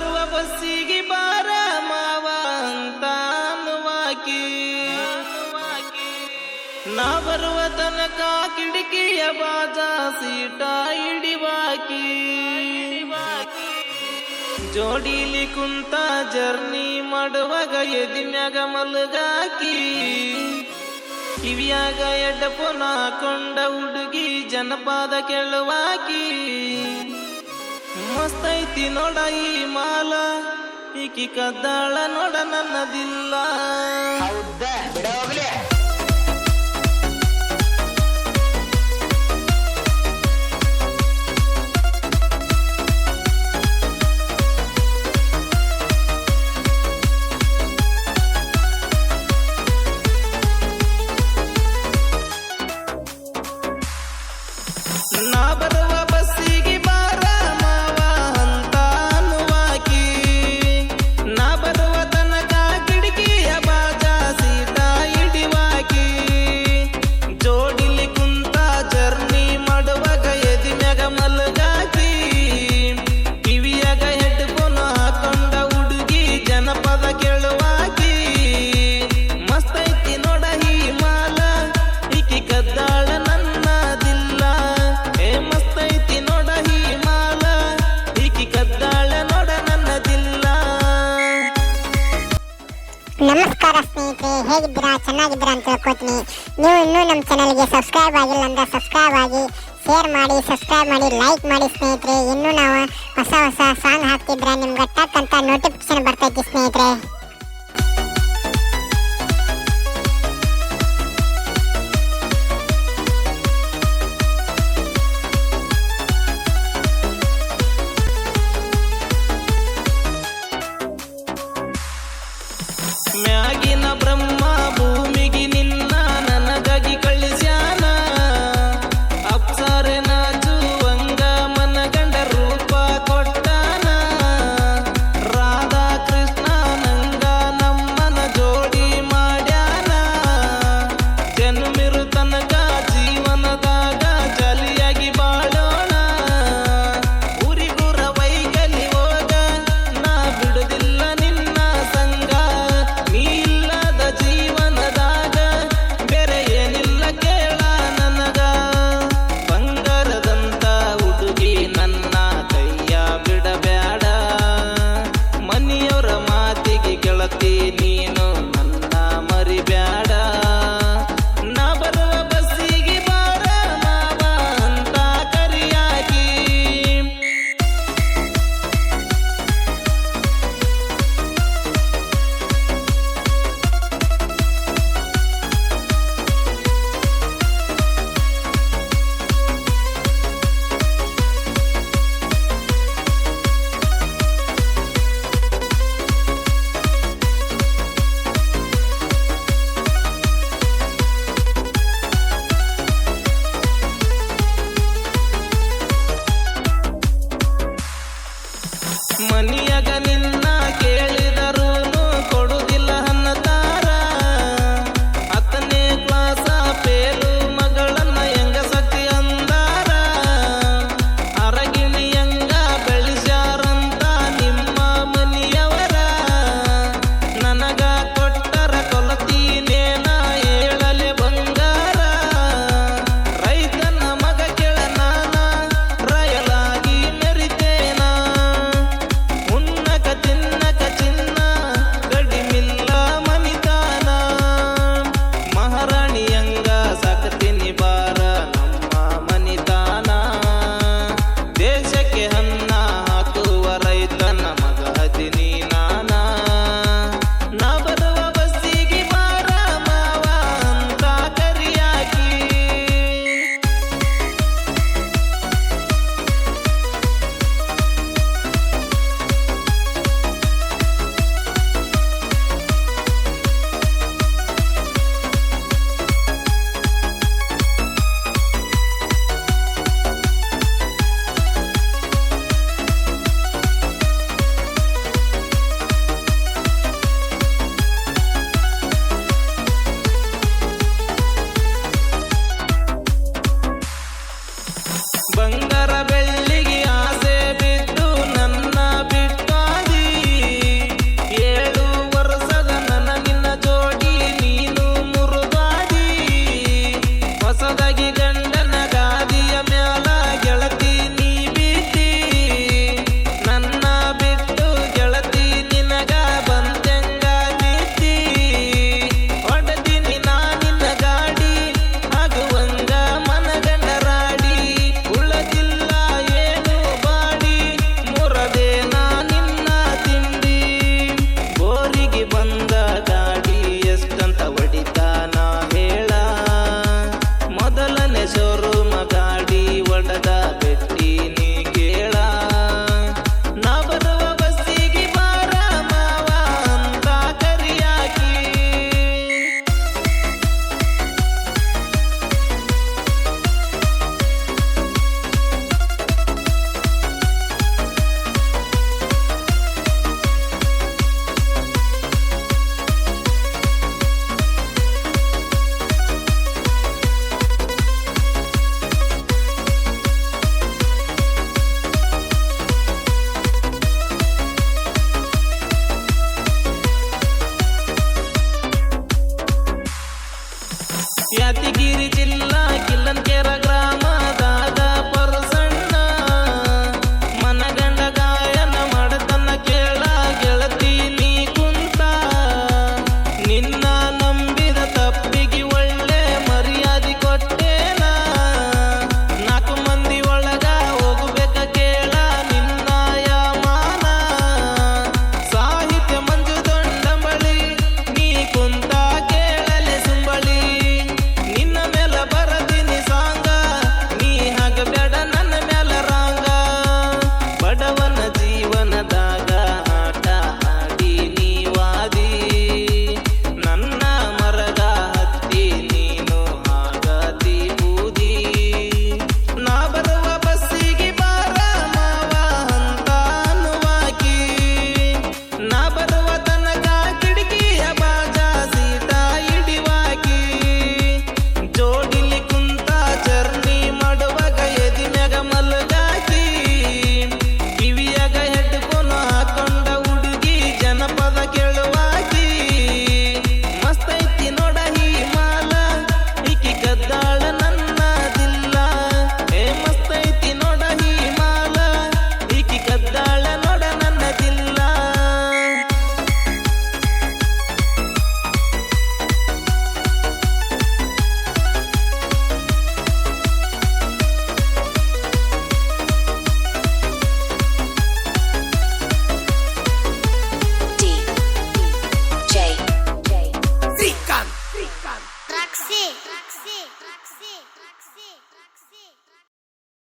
ಬಸ್ಸಿಗೆ ಬಾರ ಮಾವ ಅಂತ ಅನ್ನುವಾಕಿ ನಾ ಬರುವ ತನಕ ಕಿಟಕಿಯ ಬಾಜ ಸೀಟ ಇಡಿವಾಕಿ ಜೋಡಿಲಿ ಕುಂತ ಜರ್ನಿ ಮಾಡುವಾಗ ಎದಿಮ್ಯಾಗ ಮಲಗಾಕಿ. ಕಿವಿಯಾಗ ಎಡ್ಡಪುನ ಕೊಂಡ ಹುಡುಗಿ ಜನಪಾದ ಕೆಳುವಾಕಿ. ಮಸ್ತೈತಿ ನೋಡ ಈ ಮಾಲ ಈಕಿ ಕದ್ದಾಳ ನೋಡ ನನ್ನದಿಲ್ಲ ಹೌದ ಬಿಡ ಹೋಗ್ಲಿ ನಮಸ್ಕಾರ ಸ್ನೇಹಿತರೆ, ಹೇಗಿದ್ದೀರಾ? ಚೆನ್ನಾಗಿದ್ದೀರಾ ಅಂತ ಹೇಳ್ಕೊತೀನಿ ನೀವು ಇನ್ನೂ ನಮ್ಮ ಚಾನಲ್ಗೆ ಸಬ್ಸ್ಕ್ರೈಬ್ ಆಗಿಲ್ಲ ಅಂದ್ರೆ ಸಬ್ಸ್ಕ್ರೈಬ್ ಆಗಿ ಶೇರ್ ಮಾಡಿ ಸಬ್ಸ್ಕ್ರೈಬ್ ಮಾಡಿ ಲೈಕ್ ಮಾಡಿ ಸ್ನೇಹಿತರೆ. ಇನ್ನೂ ನಾವು ಹೊಸ ಹೊಸ ಸಾಂಗ್ ಹಾಕ್ತಿದ್ರೆ ನಿಮ್ಗೆ ಟಕ್ ಅಂತ ನೋಟಿಫಿಕೇಶನ್ ಬರ್ತೈತಿ ಸ್ನೇಹಿತರೆ. May I ಯಾದಗಿರಿ ಜಿಲ್ಲೆ